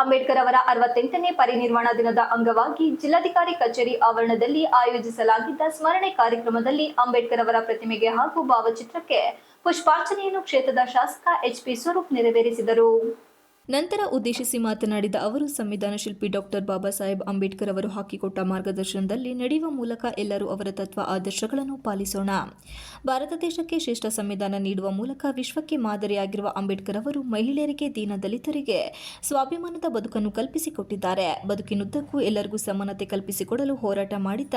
ಅಂಬೇಡ್ಕರ್ ಅವರ ಅರವತ್ತೆಂಟನೇ ಪರಿನಿರ್ವಾಣ ದಿನದ ಅಂಗವಾಗಿ ಜಿಲ್ಲಾಧಿಕಾರಿ ಕಚೇರಿ ಆವರಣದಲ್ಲಿ ಆಯೋಜಿಸಲಾಗಿದ್ದ ಸ್ಮರಣೆ ಕಾರ್ಯಕ್ರಮದಲ್ಲಿ ಅಂಬೇಡ್ಕರ್ ಅವರ ಪ್ರತಿಮೆಗೆ ಹಾಗೂ ಭಾವಚಿತ್ರಕ್ಕೆ ಪುಷ್ಪಾರ್ಚನೆಯನ್ನು ಕ್ಷೇತ್ರದ ಶಾಸಕ ಎಚ್ಪಿ ಸ್ವರೂಪ್ ನೆರವೇರಿಸಿದರು. ನಂತರ ಉದ್ದೇಶಿಸಿ ಮಾತನಾಡಿದ ಅವರು, ಸಂವಿಧಾನ ಶಿಲ್ಪಿ ಡಾಕ್ಟರ್ ಬಾಬಾ ಸಾಹೇಬ್ ಅಂಬೇಡ್ಕರ್ ಅವರು ಹಾಕಿಕೊಟ್ಟ ಮಾರ್ಗದರ್ಶನದಲ್ಲಿ ನಡೆಯುವ ಮೂಲಕ ಎಲ್ಲರೂ ಅವರ ತತ್ವ ಆದರ್ಶಗಳನ್ನು ಪಾಲಿಸೋಣ. ಭಾರತ ದೇಶಕ್ಕೆ ಶ್ರೇಷ್ಠ ಸಂವಿಧಾನ ನೀಡುವ ಮೂಲಕ ವಿಶ್ವಕ್ಕೆ ಮಾದರಿಯಾಗಿರುವ ಅಂಬೇಡ್ಕರ್ ಅವರು ಮಹಿಳೆಯರಿಗೆ, ದೀನ ದಲಿತರಿಗೆ ಸ್ವಾಭಿಮಾನದ ಬದುಕನ್ನು ಕಲ್ಪಿಸಿಕೊಟ್ಟಿದ್ದಾರೆ. ಬದುಕಿನುದ್ದಕ್ಕೂ ಎಲ್ಲರಿಗೂ ಸಮಾನತೆ ಕಲ್ಪಿಸಿಕೊಡಲು ಹೋರಾಟ ಮಾಡಿದ್ದ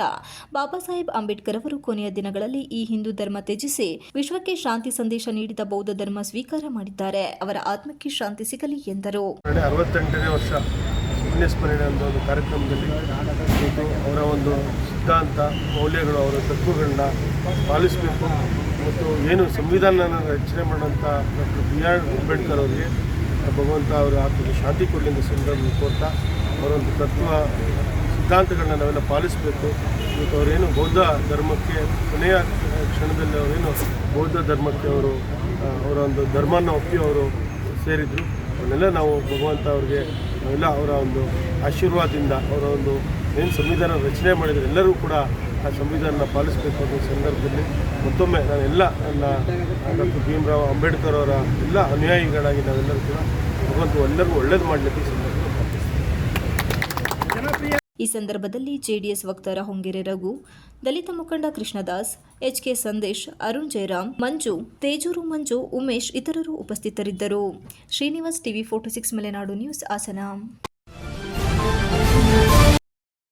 ಬಾಬಾ ಸಾಹೇಬ್ ಅಂಬೇಡ್ಕರ್ ಅವರು ಕೊನೆಯ ದಿನಗಳಲ್ಲಿ ಈ ಹಿಂದೂ ಧರ್ಮ ತ್ಯಜಿಸಿ ವಿಶ್ವಕ್ಕೆ ಶಾಂತಿ ಸಂದೇಶ ನೀಡಿದ ಬೌದ್ಧ ಧರ್ಮ ಸ್ವೀಕಾರ ಮಾಡಿದ್ದಾರೆ. ಅವರ ಆತ್ಮಕ್ಕೆ ಶಾಂತಿ ಸಿಗಲಿ ಎಂದರು. ಅರವತ್ತೆಂಟನೇ ವರ್ಷ ಪುಣ್ಯ ಸ್ಮರಣೆ ಅನ್ನೋ ಒಂದು ಕಾರ್ಯಕ್ರಮದಲ್ಲಿ ಅವರ ಒಂದು ಸಿದ್ಧಾಂತ, ಮೌಲ್ಯಗಳು, ಅವರ ತತ್ವಗಳನ್ನ ಪಾಲಿಸಬೇಕು. ಮತ್ತು ಏನು ಸಂವಿಧಾನನ ರಚನೆ ಮಾಡೋಂಥ ಡಾಕ್ಟರ್ ಬಿ ಆರ್ ಅಂಬೇಡ್ಕರ್ ಅವರಿಗೆ, ಭಗವಂತ ಅವರ ಆತ್ಮಕ್ಕೆ ಶಾಂತಿ ಕೊಡಲಿ ಎಂದು ಸಂದರ್ಭ ಕೋರ್ತಾ ಅವರೊಂದು ತತ್ವ ಸಿದ್ಧಾಂತಗಳನ್ನ ನಾವೆಲ್ಲ ಪಾಲಿಸಬೇಕು. ಮತ್ತು ಅವರೇನು ಬೌದ್ಧ ಧರ್ಮಕ್ಕೆ, ಕೊನೆಯ ಕ್ಷಣದಲ್ಲಿ ಅವರೇನು ಬೌದ್ಧ ಧರ್ಮಕ್ಕೆ ಅವರು ಅವರ ಒಂದು ಧರ್ಮನ ಒಪ್ಪಿ ಅವರು ಸೇರಿದರು. ಅವನ್ನೆಲ್ಲ ನಾವು ಭಗವಂತ ಅವ್ರಿಗೆ ನಾವೆಲ್ಲ ಅವರ ಒಂದು ಆಶೀರ್ವಾದದಿಂದ, ಅವರ ಒಂದು ಏನು ಸಂವಿಧಾನ ರಚನೆ ಮಾಡಿದರೆ ಎಲ್ಲರೂ ಕೂಡ ಆ ಸಂವಿಧಾನ ಪಾಲಿಸಬೇಕು ಅನ್ನೋ ಸಂದರ್ಭದಲ್ಲಿ ಮತ್ತೊಮ್ಮೆ ನಾನೆಲ್ಲ ನನ್ನ ಡಾಕ್ಟರ್ ಭೀಮರಾವ್ ಅಂಬೇಡ್ಕರ್ ಅವರ ಎಲ್ಲ ಅನುಯಾಯಿಗಳಾಗಿ ನಾವೆಲ್ಲರೂ ಕೂಡ ಭಗವಂತ ಎಲ್ಲರಿಗೂ ಒಳ್ಳೇದು ಮಾಡಲಿಕ್ಕೆ ಈ ಸಂದರ್ಭದಲ್ಲಿ ಜೆಡಿಎಸ್ ವಕ್ತಾರ ಹೊಂಗೆರೆ ರಘು, ದಲಿತ ಮುಖಂಡ ಕೃಷ್ಣದಾಸ್ ಎಚ್ಕೆ ಸಂದೇಶ್, ಅರುಣ್ ಜಯರಾಮ್ ಮಂಜು, ತೇಜೂರು ಮಂಜು, ಉಮೇಶ್ ಇತರರು ಉಪಸ್ಥಿತರಿದ್ದರು. Srinivas TV photo six Malenadu news Hassan.